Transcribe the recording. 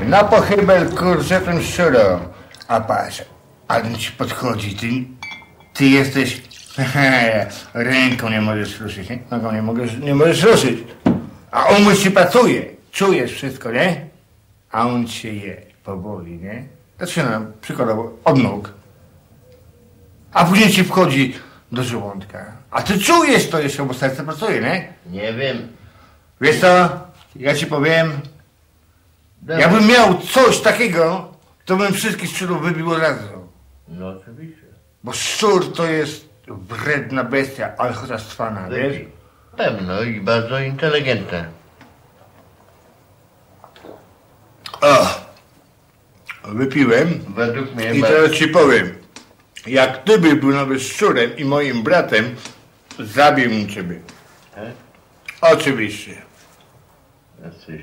Na pochybel kurczę ten szczuro. A patrz, ale ci podchodzi, ty, ty jesteś... Ręką nie możesz ruszyć, nie? Nogą nie możesz, nie możesz ruszyć. A umysł ci pracuje. Czujesz wszystko, nie? A on cię je powoli, nie? Zaczyna przykładowo od nóg. A później ci wchodzi do żołądka. A ty czujesz to jeszcze, bo serce pracuje, nie? Nie wiem. Wiesz co? Ja ci powiem, jakbym miał coś takiego, to bym wszystkich szczurów wybił od razu. No oczywiście. Bo szczur to jest wredna bestia, ale chociaż trwana, wiesz? Pewno i bardzo inteligentne. O, wypiłem Według mnie i bardzo... teraz ci powiem. Jak ty by był nawet szczurem i moim bratem, zabiłbym ciebie. Tak? Oczywiście. Jesteś